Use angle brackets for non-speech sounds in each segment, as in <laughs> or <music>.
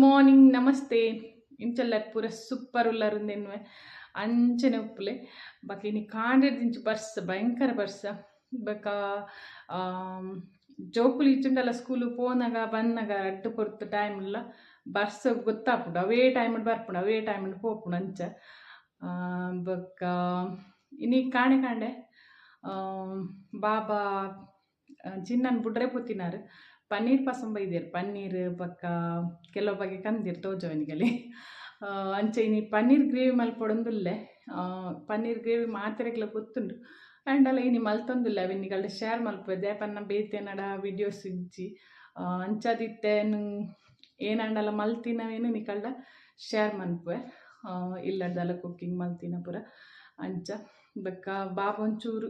Guys good morning ನಮಸ್ತೆ ಇಂಚೆಲ್ಲರ್ ಪೂರ super ಉಲ್ಲರುಂದೆನ್ವೆ ಅಂಚನೆ ಉಪ್ಪುಲೆ ಬಕ ಇನಿ ಕಾಂಡೆಡ್ದಿಂಚು ಬರ್ಸ ಭಯಂಕರ ಬರ್ಸ ಬಕ ಜೋಕುಲು ಇಚ್ಚುಂಡಲ್ಲ ಸ್ಕೂಲು ಪೋನಾಗ ಬನ್ನಾಗ ಅಡ್ಡು ಪೊರ್ತು ಟೈಮ್ ಇಲ್ಲ ಬರ್ಸ ಗೊತ್ತಾಪುಂಡು ಅವೇ ಟೈಮ್ ಬರ್ಪುಂಡು ಅವೇ ಟೈಮ್ ಪೋಪುಂಡು ಅಂಚ ಆ, ಬೊಕ್ಕ ಇನಿ ಕಾಣೆ ಕಾಂಡೆ ಆ, ಬಾಬಾ ಚಿನ್ನನ್ ಬುಡ್ರೆ ಪುತ್ತಿನಾರು ಪನ್ನೀರ್ ಪಸಂಬ ಇದೆಯಲ್ಲ ಪನ್ನೀರ್ ಬೊಕ್ಕ ಕೆಲವು ಬಗೆ ಕಂದಿರ್ ಅಂಚೆ ಇನಿ ಪನ್ನೀರ್ ಗ್ರೇವಿ ಮಲ್ಪೊಡೊಂದುಲ್ಲೆ ಪನ್ನೀರ್ ಗ್ರೇವಿ ಮಾತ್ರೆಗಳ ಗೊತ್ತುಂಡು. ಆ್ಯಂಡಲ ಇನಿ ಮಲ್ತೊಂದುಲ್ಲ ಅವನಿಗಲ್ಡ ಶೇರ್ ಮಲ್ಪದೆ ಪನ್ನ ಬೇತೆನಡ ವಿಡಿಯೋಸ್ ಇಜ್ಜಿ ಆ, ಅಂಚದಿತ್ತೇನು ಏನಂಡಲ್ಲ ಮಲ್ತಿನವೇನು ನಿಕಲ್ಡ ಶೇರ್ ಮನ್ಪುವೆ ಇಲ್ಲಡ್ದಲ್ಲ ಕುಕ್ಕಿಂಗ್ ಮಲ್ತಿನ ಪುರ ಅಂಚ. ಬೊಕ್ಕ ಬಾಬು ಒಂಚೂರು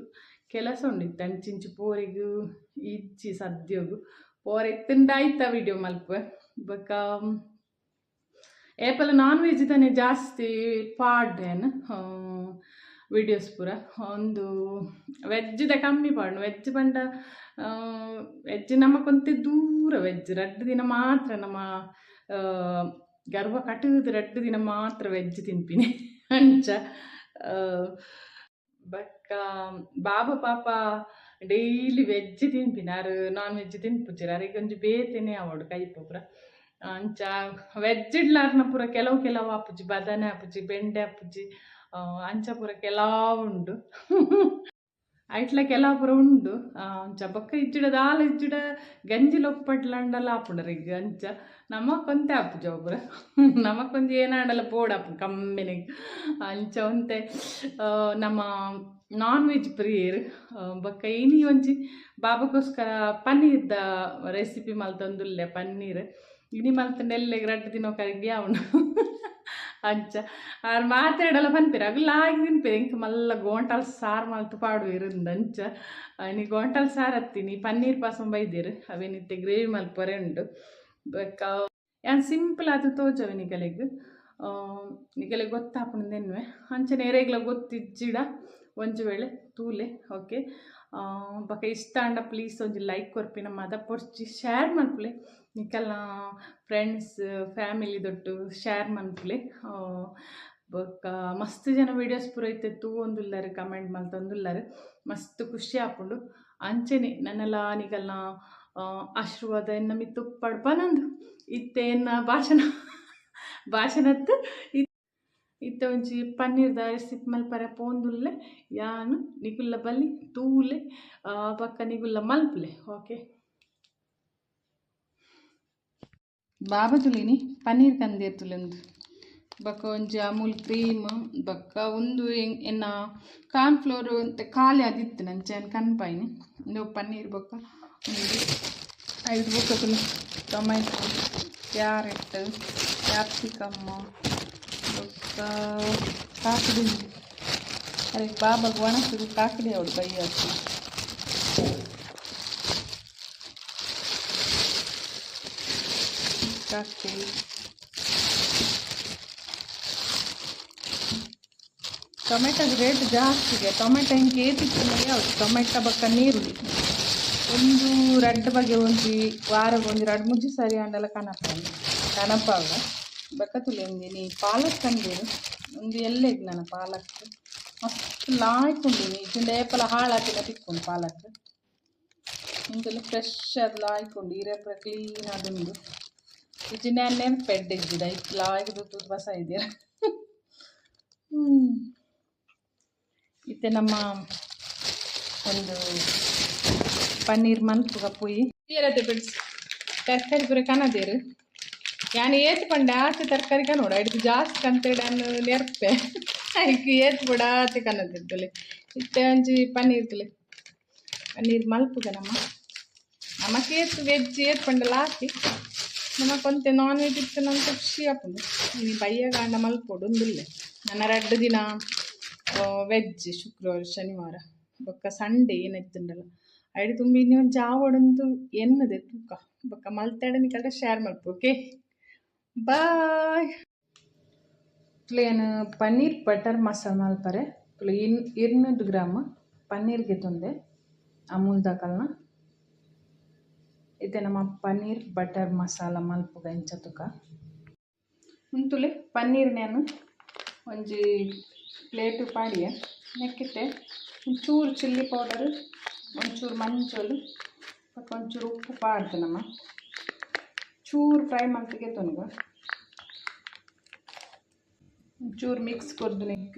ಕೆಲಸ ಉಂಡಿತ್ತು ಅಂಚಿಂಚು ಪೋರಿಗೂ ಇಜ್ಜಿ ಸದ್ಯೋಗು. ಪೋರ ಎತ್ತಂಡಾಯ್ತ ವಿಡಿಯೋ ಮಲ್ಪುವೆ ಬೊಕ್ಕ ಏಪಲ ನಾನ್ ವೆಜ್ ತಾನೆ ಜಾಸ್ತಿ ಪಾಡ್ದೇನು ವಿಡಿಯೋಸ್ ಪೂರ. ಒಂದು ವೆಜ್ದ ಕಮ್ಮಿ ಪಾಡು ವೆಜ್ ಪಂಡ ವೆಜ್ ನಮಕೊಂತೆ ದೂರ ವೆಜ್ ರಡ್ಡು ದಿನ ಮಾತ್ರ ನಮ್ಮ ಗರ್ವ ಕಟ್ಟಿದ ರಡ್ಡು ದಿನ ಮಾತ್ರ ವೆಜ್ ತಿನ್ಪಿನಿ. ಅಂಚ ಬಕ್ಕ, ಬಾಬ ಪಾಪ ಡೈಲಿ ವೆಜ್ ತಿನ್ಪಿನಾರು ನಾನ್ ವೆಜ್ ತಿನ್ಪುಚ್ಚಿರ ಅರಿಗೆ ಒಂಜಿ ಬೇತೆನೆ ಅವಡು ಕೈಪ ಪೂರ ಅಂಚ ವೆಜ್ ಇಡ್ಲಾರ್ನ ಪೂರ ಕೆಲವು ಕೆಲವು ಆಪುಜಿ ಬದನೆ ಆಪುಜಿ ಬೆಂಡೆ ಆಪುಜಿ ಆ, ಅಂಚ ಪೂರ ಕೆಲವು ಉಂಡು ಕೆಲವು ಪೂರ ಉಂಡು. ಆ, ಅಂಚ ಬೊಕ್ಕ ಇಜ್ಜಿಡ ದಾಲ ಇಜ್ಜಿಡ ಗಂಜಿ ಲೊಪ್ಪಟ್ಲಂಡಲ ಆಪುಂಡ್ರಿ ಅಂಚ ನಮಕೊಂತೆ ಆಪುಜ ಒಬ್ರು <laughs> ನಮಕೊಂದು ಏನಾಡಲ್ಲ ಆಪು ಕಮ್ಮಿನಿ. ಅಂಚ ಒಂತೆ ನಮ್ಮ ನಾನ್ ವೆಜ್ ಪ್ರಿಯರ್ ಬೊಕ್ಕ ಇನಿ ಒಂಜಿ ಬಾಬಕ್ಕೋಸ್ಕರ ಪನ್ನೀರ್ದ ರೆಸಿಪಿ ಮಲ್ತಂದುಲ್ಲೆ ಪನ್ನೀರ್. ಇನಿ ಮಲ್ತಂಡೆ ಎಲ್ಲೆಗ್ ರಡ್ಡು ದಿನ ಕರಿಗೆ ಅವನು <laughs> ಅಂಚ. ಅವ್ರು ಮಾತಾಡಲ್ಲ ಪನ್ಪಿರ ಅಗಲ ಆಗಿ ತಿನ್ಪೇರು. ಇಂಕ ಮಲ್ಲ ಗೋಂಟಲ್ ಸಾರು ಮಲ್ತು ಇರಂದ ಅಂಚ. ನೀ ಗೋಂಟಲ್ ಸಾರು ಹತ್ತೀನಿ ಪನ್ನೀರ್ ಪಾಸಂ ಬೈದಿರು. ಅವೇನಿತ್ತೆ ಗ್ರೇವಿ ಮಲ್ಪೊರೆ ಉಂಡು. ಬೊಕ್ಕ, ಯಾನ್ ಸಿಂಪಲ್ ಅದು ತೋಜವೆ ನಿಗಲಿಗ ನಿಗಲಿಗೆ ಗೊತ್ತಾಪುಂದೆನ್ವೆ ಅಂಚನೆ ಎರೆಗ್ಲ ಗೊತ್ತಿಜ್ಜಿಡ ಒಂಜಿ ವೇಳೆ ತೂಲೆ. ಓಕೆ. ಬೊಕ ಇಷ್ಟ ಅಂಡ ಪ್ಲೀಸ್ ಒಂಜಿ ಲೈಕ್ ಕೊರ್ಪಿನ ಮದ ಪೊರ್ಚಿ ಶೇರ್ ಮನ್ಪುಲೆ. ನಿಕಲ್ನ ಫ್ರೆಂಡ್ಸ್ ಫ್ಯಾಮಿಲಿ ದೊಟ್ಟು ಶೇರ್ ಮನ್ಪುಲೆ. ಬೊಕ್ಕ ಮಸ್ತ್ ಜನ ವೀಡಿಯೋಸ್ ಪೂರ ಇತ್ತೆ ತೂವೊಂದುಲ್ಲರು ಕಮೆಂಟ್ ಮಲ್ತೊಂದುಲ್ಲರು ಮಸ್ತ್ ಖುಷಿ ಆಪುಂಡು. ಅಂಚೆನೆ ನನ್ನೆಲ್ಲ ನಿಗಲ್ನ ಆಶೀರ್ವಾದ, ಎನ್ನ ಮಿತ್ತು ಪಡ್ಪನಂದು ಇತ್ತೆ ಎನ್ನ ಭಾಷಣ, ಭಾಷಣತ್ತು ಇತ್ತ ಒಂಜಿ ಪನ್ನೀರ್ದ ರೆಸಿಪಿ ಮಲ್ಪರೆ ಪೋಂದುಲ್ಲೆ, ಯಾನ್ ನಿಗುಲ್ಲ ಬಲ್ಲಿ ತೂಲೆ ಪಕ್ಕ ನಿಗುಲ್ಲ ಮಲ್ಪುಲೆ, ಓಕೆ. ಬಾಬಾ ತುಲಿನಿ, ಪನ್ನೀರ್ ಕಂದೀರ್ ತುಲೆಂದು. ಬಕ್ಕ ಒಂಜಿ ಅಮೂಲ್ ಕ್ರೀಮ್, ಬಕ್ಕ ಉಂದು ಎನ್- ಎನ್ನ ಕಾರ್ನ್ ಫ್ಲೋರ್ ಅಂತ ಖಾಲಿ ಆದಿತ್ತು ನಂಚೆನ್ ಕನ್ಪಾಯಿನಿ ಒಂದು ಪನ್ನೀರ್ ಬೊಕ್ಕ ಐದು ಬೊಕ್ಕ ತುಲು, ಟೊಮೆಟೊ, ಕ್ಯಾರೆಟ್ ಕ್ಯಾಪ್ಸಿಕಮ್ ಕಾಕಡಿ ಅರೆ ಬಾಬಾಗ ಒಣಸುದು ಕಾಕಡಿ ಅವಳು ಕೈ ಹಾಕಿ ಕಾಕಡಿ ಟೊಮೆಟೊದ ರೇಟ್ ಜಾಸ್ತಿ ಇದೆ. ಟೊಮೆಟೊ ಹಿಂಗೆ ಏತಿತ್ತು ಯಾವುದು? ಟೊಮೆಟೊ ಬಕ್ಕ ನೀರುಳ್ಳಿ ಒಂದು ರೆಡ್ ಬಗೆ ಒಂಜಿ ವಾರಗ್ ಒಂದು ರಡ್ಡು ಮುಜ್ಜಿ ಸರಿ ಅಂಡಲ ಕನಪ ಕನಪಾಗ ಬಕ್ಕ ತುಲೆಂದಿ ನೀ ಪಾಲಕ್ ಉಂದು ಒಂದು ಎಲ್ಲೆಗ್ ನನ್ನ ಪಾಲಕ್. ಮಸ್ತ್ ಲಾಯ್ಕೊಂಡೀನಿ. ಇದಿಂದ ಏಪಲ ಹಾಳಾತಿನ ತಿಕ್ಕೊಂಡು ಪಾಲಕ್. ಇಂದಲು ಫ್ರೆಶ್ ಅದು ಲಾಯ್ಕೊಂಡು ಈರೆಪ್ಪ ಕ್ಲೀನ್ ಅದುಂಡು ಇಜಿನ ಪೆಡ್ ಇದ್ದಿದ. ಇತ್ತು ಲಾಯ್ದು ದುಡ್ಡು ಬಸ ಇದೆಯಾ ಹ್ಞೂ ಇತ್ತೆ ನಮ್ಮ ಒಂದು ಪನ್ನೀರ್ ಮನ್ಪುಗ ಪುಯಿ. ಏರತ್ತೆ ಬಿಡ್ಸ್? ತರಕಾರಿ ಪೂರ ಕನದೇರು ಯಾನ್ ಏತ್ ಪಂಡೆ ಆಚೆ ತರಕಾರಿ ಕನೋಡ ಹಿಡಿದು ಜಾಸ್ತಿ ಕಂತೇಡನ್ನು ನೆರ್ಪೆ ಅದಕ್ಕೆ ಏತ್ ಬಿಡ ಆಚೆ ಕನದಿದ್ದಲೆ ಇತ್ತೆ ಒಂಜಿ ಪನ್ನೀರ್ ತಲೆ ಪನ್ನೀರ್ ಮಲ್ಪುಗನಮ್ಮ ನಮಕ್ಕೆ ನಮಕ್ ಏತ್ ವೆಜ್ ಏತ್ ಪಂಡಲ ಲಾಸ್ತಿ ನಮಕೊಂತೆ ನಾನ್ ವೆಜ್ ಇತ್ತು ನಂಗೆ ಖುಷಿ ಆಪುಂಡು. ನೀ ಬಯ್ಯ ಗಾಂಡ ಮಲ್ಪೊಡು ಒಂದುಲ್ಲೆ. ನನ್ನ ಎರಡು ದಿನ ವೆಜ್ ಶುಕ್ರವಾರ, ಶನಿವಾರ. ಬೊಕ್ಕ ಸಂಡೇ ಏನಾಯ್ತುಂಡಲ್ಲ ಐಡಿ ತುಂಬಿ ನೀವು ಜಾವಡಂತೂ ಎನ್ನದೆ ತೂಕ. ಬೊಕ್ಕ ಮಲ್ತಾಡನಿ ಕಡೆ share ಮಲ್ಪು okay bye. Plain paneer butter masala ಮಲ್ಪರೆ ಪ್ಲೇ ಇನ್ ಇನ್ನೂರು ಗ್ರಾಮ್ ಪನ್ನೀರ್ಗೆ ತೊಂದೆ ಅಮೂಲ್ ದಾಕಲ್ನ ಇತ್ತೆ ನಮ್ಮ ಪನ್ನೀರ್ ಬಟರ್ ಮಸಾಲ ಮಲ್ಪುಗ ಇಂಚ ತುಕ ಉಂತುಲೆ ಪನ್ನೀರ್ ನಾನು ಒಂಜಿ ಪ್ಲೇಟು ಪಾಡಿಯ ನೆಕ್ಕಿತೆ ಒಂಚೂರು ಚಿಲ್ಲಿ ಪೌಡರ್, ಒಂಚೂರು ಮಂಚೋಲು ಒಂಚೂರು ಉಪ್ಪು ಪಾಡ್ದೆ ನಮ್ಮ. ಚೂರು ಫ್ರೈ ಮಾಡ್ತಿಗೆ ತನಗ. ಚೂರು ಮಿಕ್ಸ್ ಕೊರ್ದು ನೆಕ್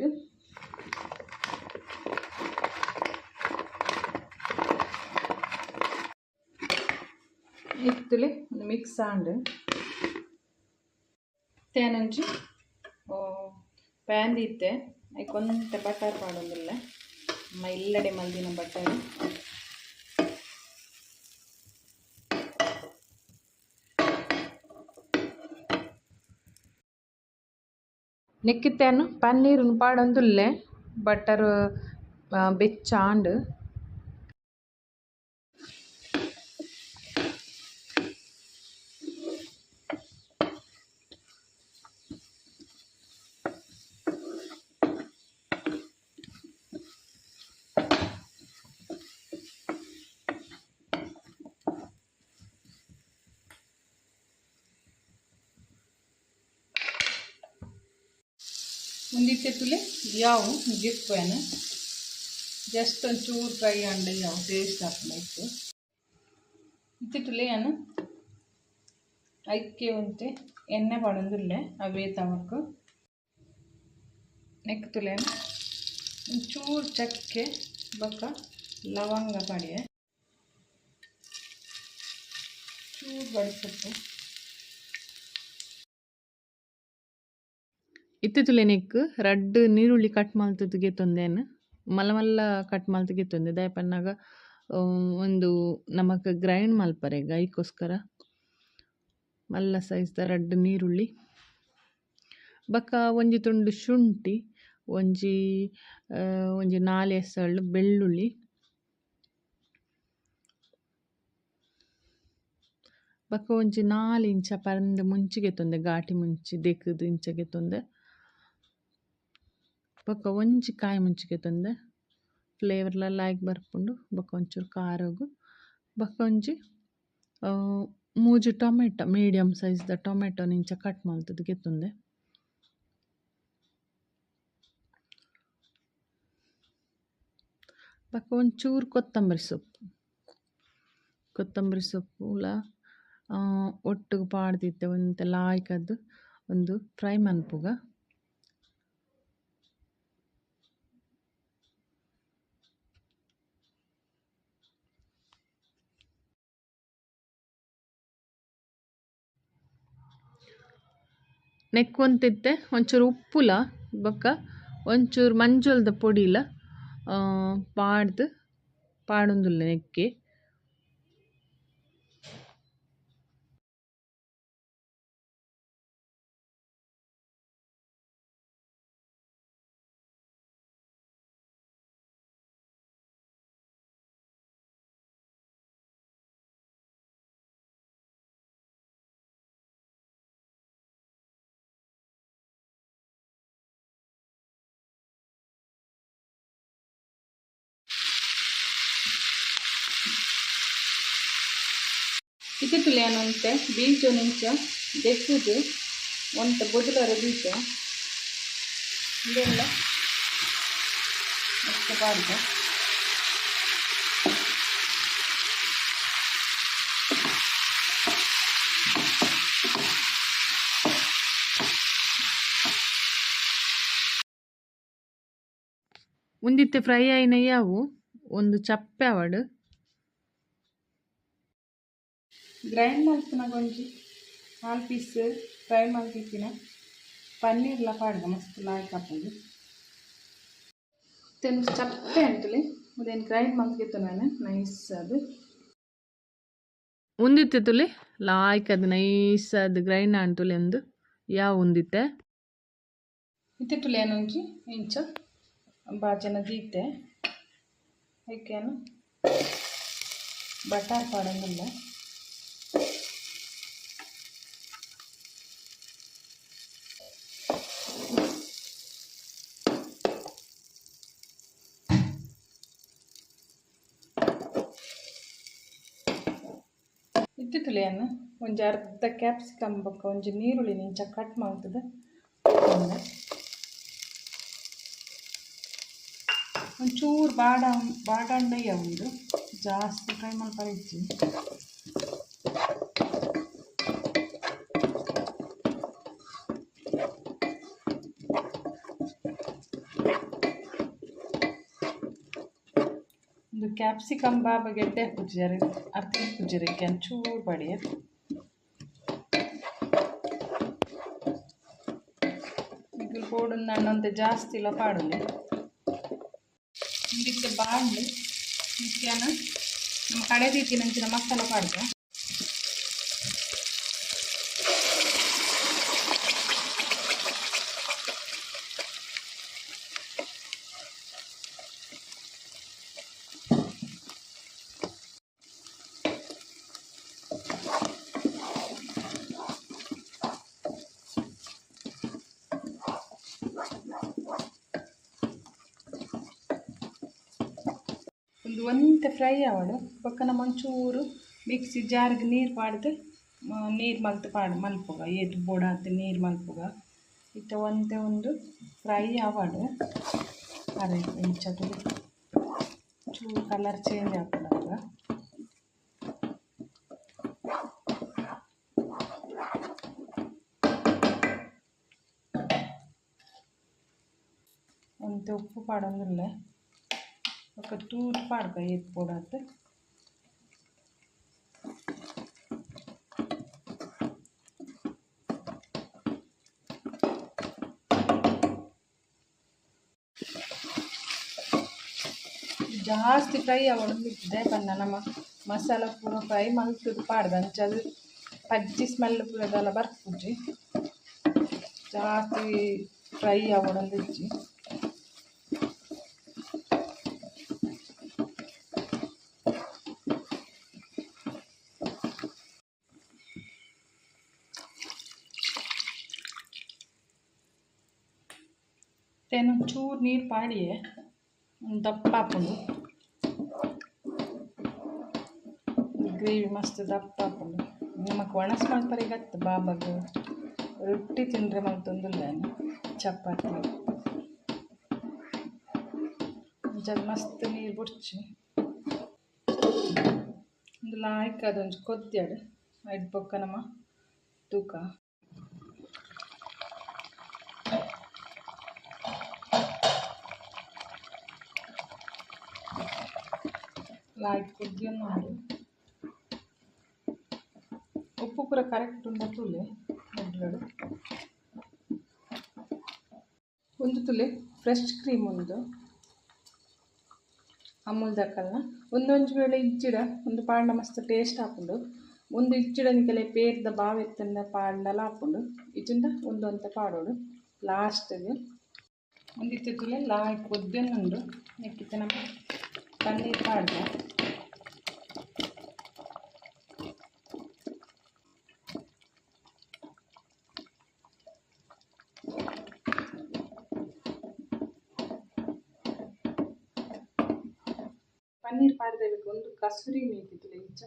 ಇತ್ತುಲೆ ಒಂದು ಮಿಕ್ಸ್ ಆಂಡ್ ತೇನಂಜಿ ಪ್ಯಾನ್ ಇತ್ತೆ. ಐಕೊಂತ ಬಟರ್ ಪಾಡೊಂದಿಲ್ಲ ಅಮ್ಮ ಮಲ್ದಿನ ಬಟರ್ ನೆಕ್ಕಿತ್ತೇನು ಪನ್ನೀರ್ನು ಪಾಡೊಂದುಲ್ಲೆ ಬಟರ್ ಬೆಚ್ಚಾಂಡ್ ಮುಂದಿತ್ತೆ ತುಲೆ, ಯಾವು? ಜಿಪ್ಪೇನು ಜಸ್ಟ್ ಒಂಚೂರು ಫ್ರೈ ಅಂಡ ಯಾವ? ಟೇಸ್ಟ್ ಹಾಕ್ಬೇಕು. ತುಲೆ ಏನು? ಐಕ್ಕೆ ಉಂತೆ ಎಣ್ಣೆ ಪಡೊಂದುಲ್ಲೆ, ಅವೇ ತಮಕು. ನೆಕ್ ತುಲೆ ಒಂಚೂರು ಚಕ್ಕೆ ಬೊಕ್ಕ ಲವಂಗ ಪಡೆಯ. ಚೂರು ಬಡಿಸೊಪ್ಪು. ಇತ್ತಿತ್ತುಲೆ ನೆಕ್ ರಡ್ಡ್ ನೀರುಳ್ಳಿ ಕಟ್ ಮಲ್ತುದು ತೊಂದೇನು ಮಲ್ಲ ಮಲ್ಲ ಕಟ್ ಮಲ್ತ್ ತೊಂದೆ. ದಯಪನ್ನಾಗ ಒಂದು ನಮಕ್ ಗ್ರೈಂಡ್ ಮಲ್ಪರೆ ಐಕೋಸ್ಕರ. ಮಲ್ಲ ಸೈಜ್ದ ರಡ್ಡ್ ನೀರುಳ್ಳಿ. ಬೊಕ ಒಂಜಿ ತುಂಡು ಶುಂಠಿ, ಒಂಜಿ ಒಂಜಿ ನಾಲೆ ಎಸಳು ಬೆಳ್ಳುಳ್ಳಿ. ಬೊಕ ಒಂಜಿ ನಾಲ್ ಇಂಚ ಪರಂದ್ ಮುಂಚಿಗೆ ತೊಂದೆ, ಘಾಟಿ ಮುಂಚಿ ದೆಕ್ಕ್ದ್ ಇಂಚಗೆ ತೊಂದೆ. ಬೊಕ ಒಂಜಿ ಕಾಯಿ ಮುಂಚಿಗೆ ತಂದೆ ಫ್ಲೇವರ್ಲ ಲಾಯ್ಕ್ ಬರ್ಪುಂಡು. ಬೊಕ ಒಂಚೂರು ಕಾರಗು ಬೊಕ ಒಂಜಿ ಮೂಜಿ ಟೊಮೆಟೊ ಮೀಡಿಯಮ್ ಸೈಜ್ದ ಟೊಮೆಟೊ ಇಂಚ ಕಟ್ ಮಲ್ತುದು ಗೆತ್ತುಂದೆ. ಬೊಕ ಒಂಚೂರು ಕೊತ್ತಂಬರಿ ಸೊಪ್ಪು. ಕೊತ್ತಂಬರಿ ಸೊಪ್ಪು ಸೊಪ್ಪುಲ ಒಟ್ಟಿಗೆ ಪಾಡ್ದಿತ್ತೆ ಒಂತೆ ಲಾಯ್ಕದ್ದು ಒಂದು ಫ್ರೈ ಮನ್ಪುಗ. ನೆಕ್ಕೊಂತಿತ್ತೆ ಒಂಚೂರು ಉಪ್ಪುಲ ಬೊಕ್ಕ. ಒಂಚೂರು ಮಂಜೊಲ್ದ ಪೊಡಿಲ ಪಾಡ್ದ್ ಪಾಡೊಂದುಲ್ಲೆ ನೆಕ್ಕೆ ಇತ್ತಿತ್ತುಲೆನೊಂತೆ ಬೀಜ ನಿಂಚ ದೆಕ್ಕುದು ಒಂತ ಬೊದುಲರ ಬೀಜ. ಇದೆಲ್ಲ ಪಾಡ್ದ ಒಂದಿತ್ತೆ ಫ್ರೈ ಆಯ್ನ ಯಾವು? ಒಂದು ಚಪ್ಪೆ ಅವಡು ಗ್ರೈಂಡ್ ಮಾಡ್ತಿನ ಗೊಂಜಿ? ನಾಲ್ ಪೀಸ್ ಫ್ರೈ ಮಾಡ್ತಿತ್ತಿನ ಪನ್ನೀರ್ಲ ಪಾಡ್ಗ ಮಸ್ತ್ ಲಾಯ್ಕ್ ಹಾಕೊಂಡು. ತೆನು ಚಪ್ಪೆ ಅಂತಲಿ? ಅದೇನು ಗ್ರೈಂಡ್ ಮಾಡ್ತಿತ್ತು ನಾನು? ನೈಸ್ ಅದು. ಉಂದಿತ್ತೆ ತುಲಿ? ಲಾಯ್ಕ್ ಅದು ನೈಸ್ ಅದು ಗ್ರೈಂಡ್ ಅಂಟುಲಿ ಎಂದು ಯಾವ ಉಂದಿತ್ತೆ? ಇತ್ತಿತ್ತುಲಿ ಏನೊಂಜಿ ಇಂಚ? ಬಾಜನ ದೀತೆ ಏಕೇನು ಬಟಾರ್ ಪಾಡಂಗಿಲ್ಲ. ಇತ್ತಿತ್ತುಲಿಯನ್ನು ಒಂಜಿ ಅರ್ಧ ಕ್ಯಾಪ್ಸಿಕಮ್ ಬಕ್ಕ ಒಂಜಿ ನೀರುಳ್ಳಿ ನಿಂಚ ಕಟ್ ಮಾಡ್ತದೆ. ಒಂಚೂರು ಬಾಡ ಬಾಡಂಡಯ್ಯ ಒಂದು ಜಾಸ್ತಿ ಫ್ರೈ ಮಾಡ್ತಾರೆ ಇಚ್ಚಿ ಕ್ಯಾಪ್ಸಿಕಮ್ ಬಾಬ ಗೆಡ್ಡೆ ಕುಜ್ಜರಿ ಅರ್ಧ ಹಾಕುಜ್ಜಾರೆ ಒಂಚೂರು ಬಡಿಯ ಈಗ ಕೋಡೊಂದು ಅಣ್ಣಂತೆ ಜಾಸ್ತಿ ಇಲ್ಲ, ಪಾಡಲಿ. ಇದಕ್ಕೆ ಬಾಂಡ್ಲಿ ಮುಖ್ಯನ. ನಮ್ಮ ಕಡೆ ರೀತಿನಂಚಿನ ಮಸಾಲ ಪಾಡ್ದು. ಒಂತೆ ಫ್ರೈ ಆವಡು ಪಕ್ಕನ ಮಂಚೂರು ಮಿಕ್ಸಿ ಜಾರ್ಗೆ ನೀರು ಪಾಡ್ದು ನೀರು ಮಲ್ತು ಪಾಡು, ಮಲ್ಪುಗ. ಏತು ಬೋಡಾತು ನೀರು ಮಲ್ಪುಗ. ಇತ್ತ ಒಂತೆ ಒಂದು ಫ್ರೈ ಆವಡು ಅರೆ ಇಂಚದು ಚೂರು ಕಲರ್ ಚೇಂಜ್ ಆಗ್ಬಿಡಾಗ ಒಂತೆ ಉಪ್ಪು ಪಾಡೊಂದಿಲ್ಲ ఒక టూట్ పాడక ఎత్తుకోవడానికి ಜಾಸ್ತಿ ಫ್ರೈ ಅವಳಿದ್ದೆ ಬಣ್ಣ ನಮ್ಮ ಮಸಾಲ ಪೂರ ಫ್ರೈ ಮಲ್ತದ್ದು ಪಾಡ್ದು ಅಂಚದು ಪಜ್ಜಿ ಸ್ಮೆಲ್ ಪೂರದೆಲ್ಲ ಬರ್ಪುಜಿ ಜಾಸ್ತಿ ಫ್ರೈ ಅವಡೊಂದಿಜ್ಜಿ ತೇನು ಚೂರು ನೀರು ಪಾಡಿ ಒಂದು ದಪ್ಪ ಹಾಕೊಂಡು. ಗ್ರೇವಿ ಮಸ್ತ್ ದಪ್ಪ ಹಾಕೊಂಡು. ನಮಕ್ ಒಣಸ್ ಮಾಡ್ತಾರೆ ಗತ್ತು ಬಾಬಾಗ. ರೊಟ್ಟಿ ತಿಂದರೆ ಮಲ್ತೊಂದಿಲ್ಲ ಚಪಾತಿ. ಜದ ಮಸ್ತ್ ನೀರು ಬುಡ್ಚಿ. ಒಂದು ಲಾಯ್ಕ್ ಅದೊಂದು ಐದು ಪೊಕ್ಕ ನಮ್ಮ ತೂಕ. ಕುದ್ದಿಯನ್ನು ಮಾಡಿ. ಉಪ್ಪು ಪೂರ ಕರೆಕ್ಟ್ ಉಂಡ ತುಲೆ? ಎಡ್ರಡು ಒಂದು ತುಲೆ ಫ್ರೆಶ್ ಕ್ರೀಮ್ ಒಂದು. ಅಮೂಲ್ ದಕ್ಕಲ್ನ ಒಂದೊಂದು ವೇಳೆ ಇಜ್ಜಿಡ ಒಂದು ಪಾಂಡ ಮಸ್ತ್ ಟೇಸ್ಟ್ ಹಾಕೊಂಡು, ಒಂದು ಇಜ್ಜಿಡನಿಕೆಲೆ ಪೇರ್ದ ಬಾವೆತ್ತಂದ ಪಾಂಡಲ ಹಾಕೊಂಡು ಇಜ್ಜಿಂದ ಅಂತ ಪಾಡೋಡು. ಲಾಸ್ಟಿಗೆ ಒಂದಿತ್ತು ತುಲೆ ಲಾಯ್ ಕೊದ್ದೆನ್ನುಂಡು ನೆಕ್ಕಿತ್ತು ನಮ್ಮ ಪನ್ನೀರ್ ಪಾಡ್ದೆ ಪನ್ನೀರ್ ಪಾಡ್ದೇಬೇಕು ಒಂದು ಕಸೂರಿ ಮೇಥಿ ಇಂಚ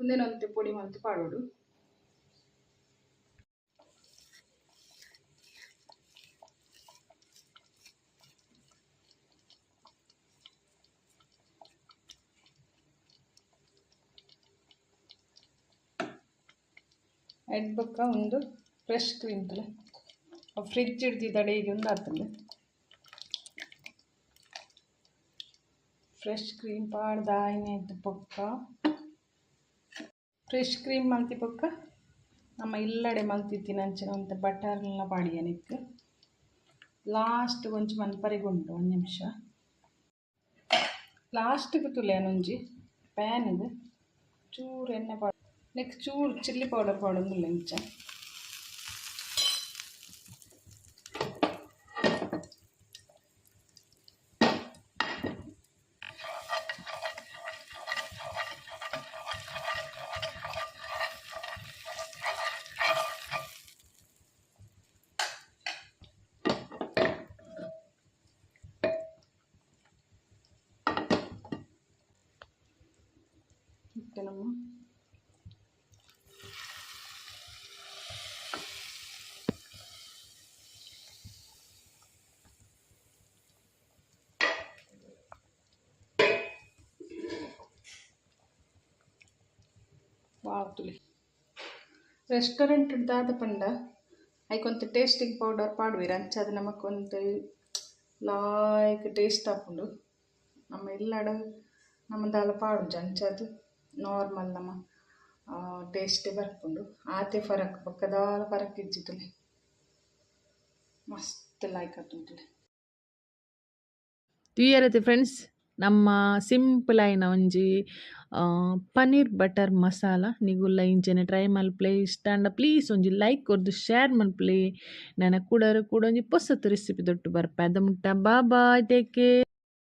ಒಂದೇನೊಂತೆ ಪುಡಿ ಮಲ್ತು ಪಾಡೋಡು. ಐದು ಬೊಕ್ಕ ಒಂದು ಫ್ರೆಶ್ ಕ್ರೀಮ್ ತಲೆ. ಫ್ರಿಜ್ ಹಿಡ್ದಿದ್ದಾಳೆ, ಈಗ ಒಂದು ಆತಂದೆ ಫ್ರೆಶ್ ಕ್ರೀಮ್ ಪಾಡ್ದ ಆಯ್ತು ಪೊಕ್ಕ ಫ್ರೆಶ್ ಕ್ರೀಮ್ ಮಲ್ತಿ ಪೊಕ್ಕ ನಮ್ಮ ಇಲ್ಲಡೆ ಮಲ್ತಿತ್ತೀನಿ ಅಂಚಿನ ಅಂತ ಬಟರ್ನ ಪಾಡಿಯನಿಕ್ಕೆ ಲಾಸ್ಟ್ ಒಂಚು ಮನ್ಪರಿಗುಂಟು, ಒಂದು ನಿಮಿಷ. ಲಾಸ್ಟ್ಗೆ ತುಲೆಯನೊಂಜಿ ಪ್ಯಾನ್ ಇದು. ಚೂರು ಎಣ್ಣೆ ಪಾಡ ನೆಕ್ಸ್ಟ್ ಚೂರು ಚಿಲ್ಲಿ ಪೌಡರ್ ಪಾಡೊಂದುಲ್ಲ ಇಂಚ ఓకేనమ్మా ಬಾವುತುಲಿ ರೆಸ್ಟೋರೆಂಟ್ ದಾದ ಪಂಡ ಐಕೊಂದು ಟೇಸ್ಟಿಂಗ್ ಪೌಡರ್ ಪಾಡುವಿರ ಅಂಚಾದ ನಮಕೊಂದು ಲಾಯ್ಕ್ ಟೇಸ್ಟ್ ಆಪುಂಡು ನಮ್ಮ ಇಲ್ಲಡ ನಮ್ಮದಾಲ ಪಾಡು ಅಂಚಾದು ನಾರ್ಮಲ್ ನಮ್ಮ ಟೇಸ್ಟ್ ಬರ್ಪುಂಡು ಆತೆ ಫರಕ್ ಬೊಕ್ಕದಾಲ ಫರಕ್ ಇಜ್ಜಿತ್ತುಲೆ ಮಸ್ತ್ ಲೈಕ್ ಆತುಂಟುಲೆ ತುಯ್ಯರತೆ ಫ್ರೆಂಡ್ಸ್ ನಮ್ಮ ಸಿಂಪಲ್ ಆಯಿನ ಒಂಜಿ ಪನ್ನೀರ್ ಬಟರ್ ಮಸಾಲ. ನಿಗುಲ್ಲ ಇಂಚನೆ ಟ್ರೈ ಮಲ್ಪ್ಲೆ ಇಷ್ಟ ಅಂಡ ಪ್ಲೀಸ್ ಒಂಜಿ ಲೈಕ್ ಕೊರ್ದು ಶೇರ್ ಮಲ್ಪ್ಲೆ ನನ್ನ ಕೂಡ ಕೂಡ ಒಂಜಿ ಪೊಸತ್ತು ರೆಸಿಪಿ ದೊಟ್ಟು ಬರ್ಪ. ಅದ ಮುಟ್ಟ. ಬಾ ಬಾಯ್ ಟೇಕ್